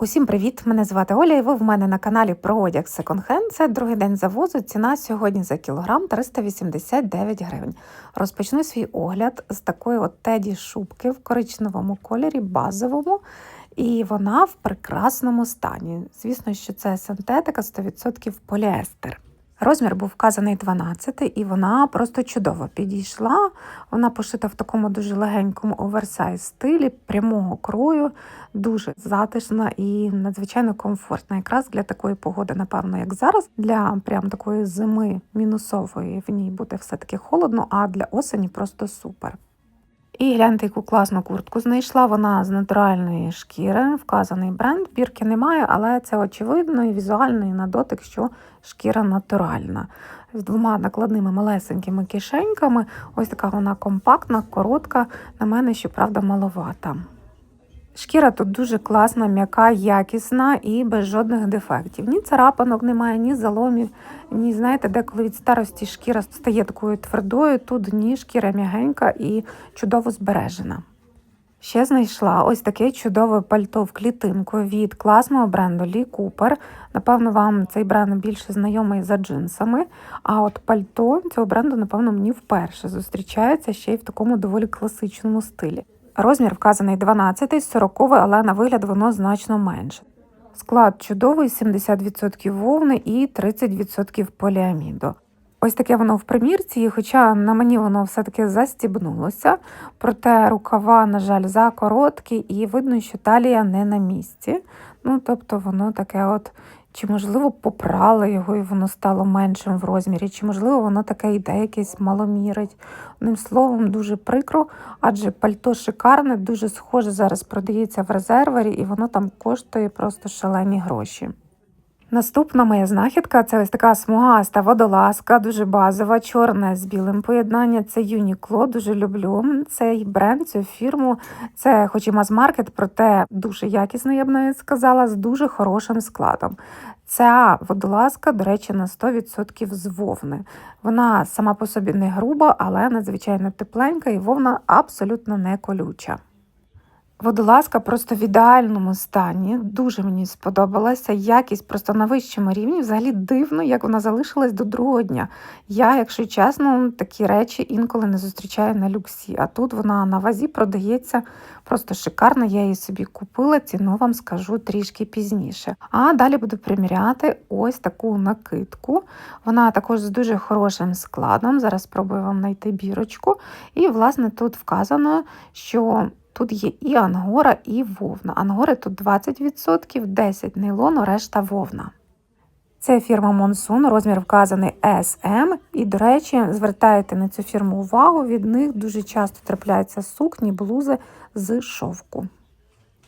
Усім привіт! Мене звати Оля, і ви в мене на каналі про одяг Hand. Це другий день завозу. Ціна сьогодні за кілограм 389 гривень. Розпочну свій огляд з такої от теді шубки в коричневому кольорі, базовому. І вона в прекрасному стані. Звісно, що це синтетика 100% поліестер. Розмір був вказаний 12, і вона просто чудово підійшла. Вона пошита в такому дуже легенькому оверсайз стилі, прямого крою, дуже затишна і надзвичайно комфортна. Якраз для такої погоди, напевно, як зараз, для прям такої зими мінусової в ній буде все-таки холодно, а для осені просто супер. І гляньте, яку класну куртку знайшла. Вона з натуральної шкіри, вказаний бренд. Бірки немає, але це очевидно і візуально, і на дотик, що шкіра натуральна. З двома накладними малесенькими кишеньками. Ось така вона компактна, коротка. На мене, щоправда, маловата. Шкіра тут дуже класна, м'яка, якісна і без жодних дефектів. Ні царапанок немає, ні заломів, ні, знаєте, деколи від старості шкіра стає такою твердою, тут ні, шкіра м'ягенька і чудово збережена. Ще знайшла ось таке чудове пальто в клітинку від класного бренду Lee Cooper. Напевно, вам цей бренд більше знайомий за джинсами. А от пальто цього бренду, напевно, мені вперше зустрічається ще й в такому доволі класичному стилі. Розмір вказаний 12, 40, але на вигляд воно значно менше. Склад чудовий, 70% вовни і 30% поліаміду. Ось таке воно в примірці, хоча на мені воно все-таки застібнулося, проте рукава, на жаль, закороткі, і видно, що талія не на місці. Ну, тобто, воно таке от. Чи, можливо, попрали його і воно стало меншим в розмірі, чи, можливо, воно таке йде, якесь маломірить. Одним словом, дуже прикро, адже пальто шикарне, дуже схоже зараз продається в резервері, і воно там коштує просто шалені гроші. Наступна моя знахідка це ось така смугаста водолазка, дуже базова, чорна з білим поєднання. Це Uniqlo, дуже люблю цей бренд, цю фірму. Це хоч і мас-маркет, проте дуже якісний, я б навіть сказала, з дуже хорошим складом. Ця водолазка, до речі, на 100% з вовни. Вона сама по собі не груба, але надзвичайно тепленька і вовна абсолютно не колюча. Водолазка просто в ідеальному стані. Дуже мені сподобалася. Якість просто на вищому рівні. Взагалі дивно, як вона залишилась до другого дня. Я, якщо чесно, такі речі інколи не зустрічаю на люксі. А тут вона на вазі продається просто шикарно. Я її собі купила, ціну вам скажу трішки пізніше. А далі буду приміряти ось таку накидку. Вона також з дуже хорошим складом. Зараз спробую вам знайти бірочку. І, власне, тут вказано, що. Тут є і ангора, і вовна. Ангори тут 20%, 10 нейлону, решта вовна. Це фірма Монсун, розмір вказаний SM. І, до речі, звертайте на цю фірму увагу, від них дуже часто трапляються сукні, блузи з шовку.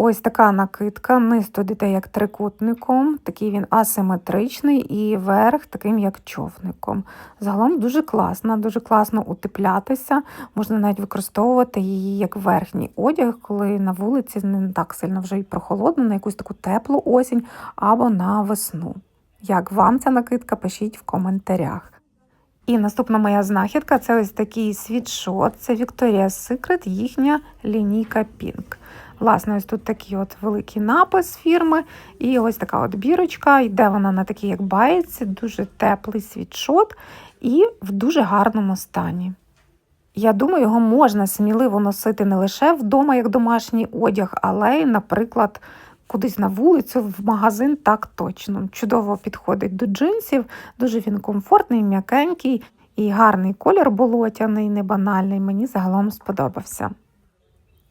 Ось така накидка, низ тут іде як трикутником, такий він асиметричний, і верх таким як човником. Загалом дуже класна, дуже класно утеплятися, можна навіть використовувати її як верхній одяг, коли на вулиці не так сильно вже й прохолодно, на якусь таку теплу осінь або на весну. Як вам ця накидка, пишіть в коментарях. І наступна моя знахідка це ось такий світшот, це Victoria's Secret, їхня лінійка Pink. Власне, ось тут такий от великий напис фірми, і ось така от бірочка. Йде вона на такій, як баєці, дуже теплий світшот і в дуже гарному стані. Я думаю, його можна сміливо носити не лише вдома, як домашній одяг, але й, наприклад, кудись на вулицю, в магазин так точно. Чудово підходить до джинсів, дуже він комфортний, м'якенький і гарний колір болотяний, не банальний. Мені загалом сподобався.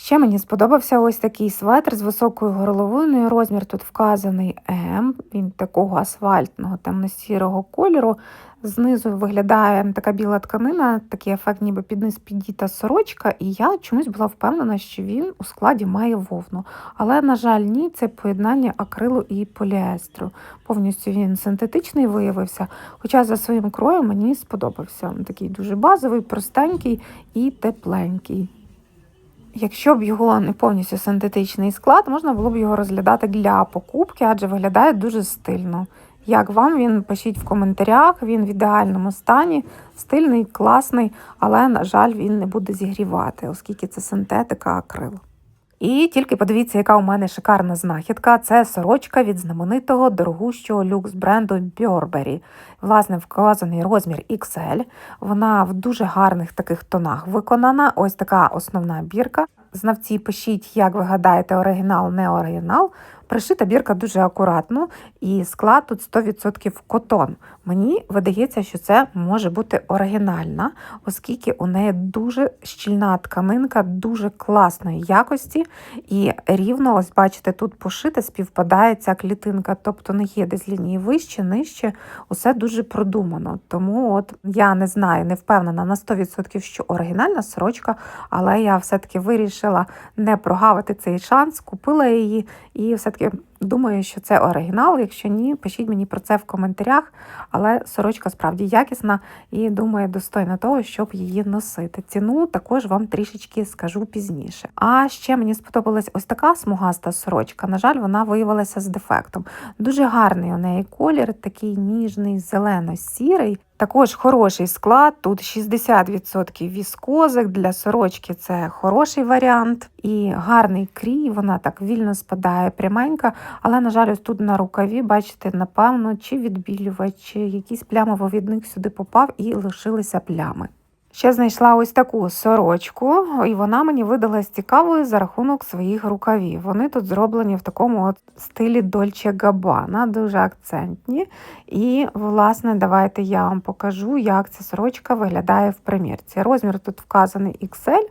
Ще мені сподобався ось такий светр з високою горловиною. Розмір тут вказаний М, він такого асфальтного темно-сірого кольору. Знизу виглядає така біла тканина, такий ефект, ніби під низ підіта сорочка, і я чомусь була впевнена, що він у складі має вовну. Але, на жаль, ні, це поєднання акрилу і поліестру. Повністю він синтетичний виявився, хоча за своїм кроєм мені сподобався. Такий дуже базовий, простенький і тепленький. Якщо б його не повністю синтетичний склад, можна було б його розглядати для покупки, адже виглядає дуже стильно. Як вам він пишіть в коментарях, він в ідеальному стані, стильний, класний, але, на жаль, він не буде зігрівати, оскільки це синтетика акрил. І тільки подивіться, яка у мене шикарна знахідка. Це сорочка від знаменитого дорогущого люкс бренду Burberry. Власне, вказаний розмір XL. Вона в дуже гарних таких тонах виконана. Ось така основна бірка. Знавці пишіть, як ви гадаєте, оригінал, не оригінал. Пришита бірка дуже акуратно, і склад тут 100% котон. Мені видається, що це може бути оригінальна, оскільки у неї дуже щільна тканинка, дуже класної якості. І рівно, ось бачите, тут пошите, співпадає ця клітинка, тобто не є десь лінії вище, нижче, усе дуже продумано. Тому от я не знаю, не впевнена на 100%, що оригінальна сорочка, але я все-таки вирішила не прогавити цей шанс, купила її і все-таки думаю, що це оригінал. Якщо ні, пишіть мені про це в коментарях. Але сорочка справді якісна і думаю, достойна того, щоб її носити. Ціну також вам трішечки скажу пізніше. А ще мені сподобалась ось така смугаста сорочка. На жаль, вона виявилася з дефектом. Дуже гарний у неї колір, такий ніжний, зелено-сірий. Також хороший склад, тут 60% віскозик, для сорочки це хороший варіант. І гарний крій, вона так вільно спадає пряменька, але, на жаль, ось тут на рукаві, бачите, напевно, чи відбілювач, чи якийсь плямововідник сюди попав і лишилися плями. Ще знайшла ось таку сорочку, і вона мені видалась цікавою за рахунок своїх рукавів. Вони тут зроблені в такому от стилі Дольче Габана, дуже акцентні. І, власне, давайте я вам покажу, як ця сорочка виглядає в примірці. Розмір тут вказаний XL,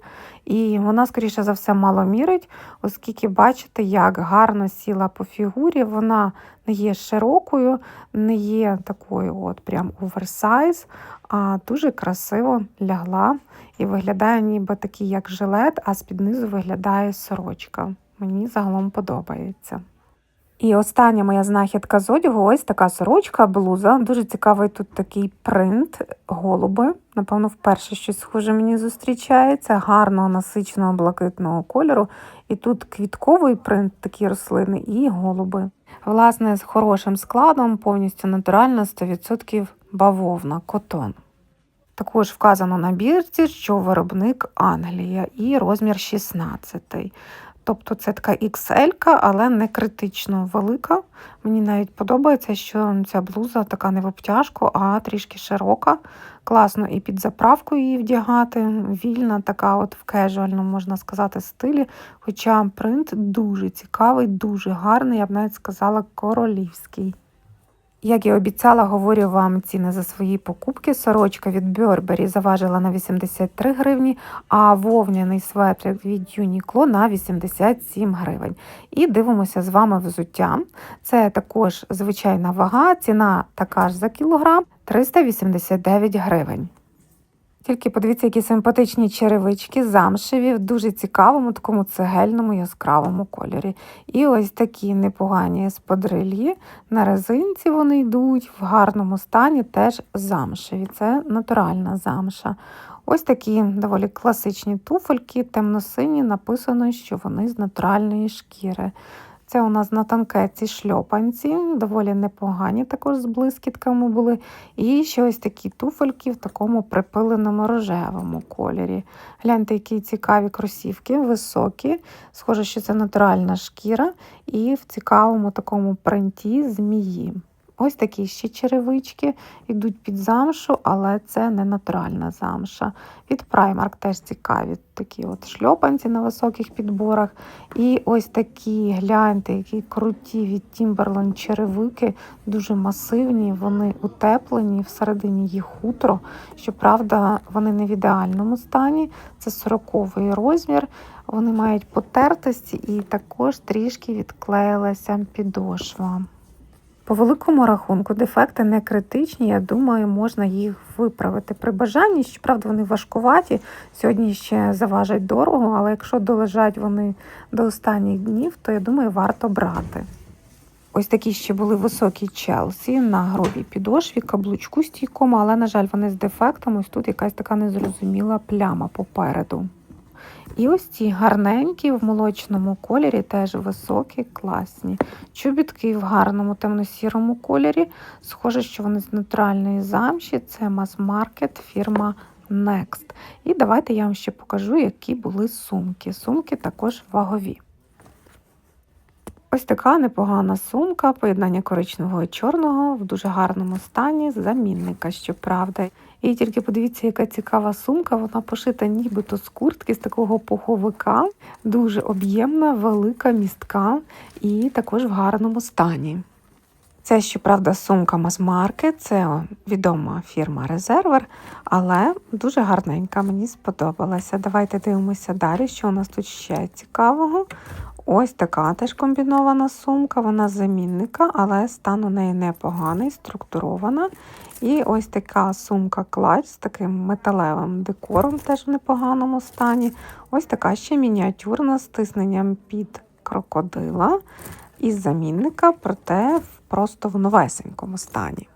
і вона, скоріше за все, мало мірить, оскільки бачите, як гарно сіла по фігурі. Вона не є широкою, не є такою от прям оверсайз, а дуже красиво лягла і виглядає ніби такий, як жилет, а з-під низу виглядає сорочка. Мені загалом подобається. І остання моя знахідка з одягу ось така сорочка, блуза. Дуже цікавий тут такий принт, голуби. Напевно, вперше щось схоже мені зустрічається, гарного насиченого блакитного кольору. І тут квітковий принт, такі рослини, і голуби. Власне, з хорошим складом, повністю натурально, 100% бавовна, котон. Також вказано на бірці, що виробник Англія і розмір 16. Тобто це така XL, але не критично велика. Мені навіть подобається, що ця блуза така не в обтяжку, а трішки широка. Класно і під заправку її вдягати. Вільна, така от в кежуальному, можна сказати, стилі. Хоча принт дуже цікавий, дуже гарний, я б навіть сказала, королівський. Як і обіцяла, говорю вам ціни за свої покупки. Сорочка від Burberry заважила на 83 гривні, а вовняний светрик від Uniqlo на 87 гривень. І дивимося з вами взуття. Це також звичайна вага, ціна така ж за кілограм 389 гривень. Тільки подивіться, які симпатичні черевички, замшеві, в дуже цікавому, такому цегельному яскравому кольорі. І ось такі непогані сподрильї. На резинці вони йдуть в гарному стані, теж замшеві. Це натуральна замша. Ось такі доволі класичні туфельки, темно-сині, написано, що вони з натуральної шкіри. Це у нас на танкеці шльопанці, доволі непогані, також з блискітками були. І ще ось такі туфельки в такому припиленому рожевому кольорі. Гляньте, які цікаві кросівки, високі. Схоже, що це натуральна шкіра, і в цікавому такому принті змії. Ось такі ще черевички йдуть під замшу, але це не натуральна замша. Від Primark теж цікаві такі от шльопанці на високих підборах. І ось такі, гляньте, які круті від Timberland черевики, дуже масивні, вони утеплені, всередині їх хутро. Щоправда, вони не в ідеальному стані. Це 40-й розмір. Вони мають потертості і також трішки відклеїлася підошва. По великому рахунку, дефекти не критичні, я думаю, можна їх виправити при бажанні. Щоправда, вони важкуваті. Сьогодні ще заважать дорого, але якщо долежать вони до останніх днів, то я думаю, варто брати. Ось такі ще були високі челсі на грубій підошві, каблучку стійкому, але, на жаль, вони з дефектом. Ось тут якась така незрозуміла пляма попереду. І ось ці гарненькі в молочному кольорі, теж високі, класні. Чобітки в гарному темно-сірому кольорі. Схоже, що вони з натуральної замші. Це мас-маркет фірма Next. І давайте я вам ще покажу, які були сумки. Сумки також вагові. Ось така непогана сумка, поєднання коричневого і чорного в дуже гарному стані, замінника, щоправда. І тільки подивіться, яка цікава сумка. Вона пошита нібито з куртки, з такого пуховика, дуже об'ємна, велика, містка і також в гарному стані. Це, щоправда, сумка Масмарки, це відома фірма Резервер, але дуже гарненька, мені сподобалася. Давайте дивимося далі, що у нас тут ще цікавого. Ось така теж комбінована сумка, вона замінника, але стан у неї непоганий, структурована. І ось така сумка кладь з таким металевим декором, теж в непоганому стані. Ось така ще мініатюрна з тисненням під крокодила із замінника, проте просто в новесенькому стані.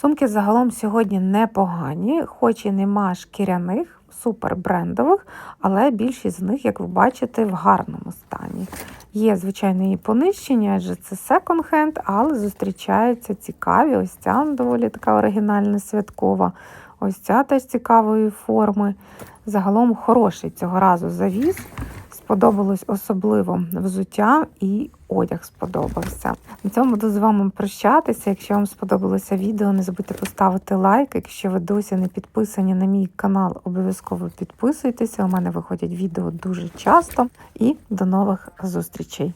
Сумки загалом сьогодні непогані, хоч і нема шкіряних, супер брендових, але більшість з них, як ви бачите, в гарному стані. Є, звичайно, і понищення, адже це секонд-хенд, але зустрічаються цікаві. Ось ця доволі така оригінальна святкова. Ось ця теж цікавої форми. Загалом хороший цього разу завіз. Сподобалось особливо взуття і одяг сподобався. На цьому буду з вами прощатися. Якщо вам сподобалося відео, не забудьте поставити лайк. Якщо ви досі не підписані на мій канал, обов'язково підписуйтеся. У мене виходять відео дуже часто. І до нових зустрічей!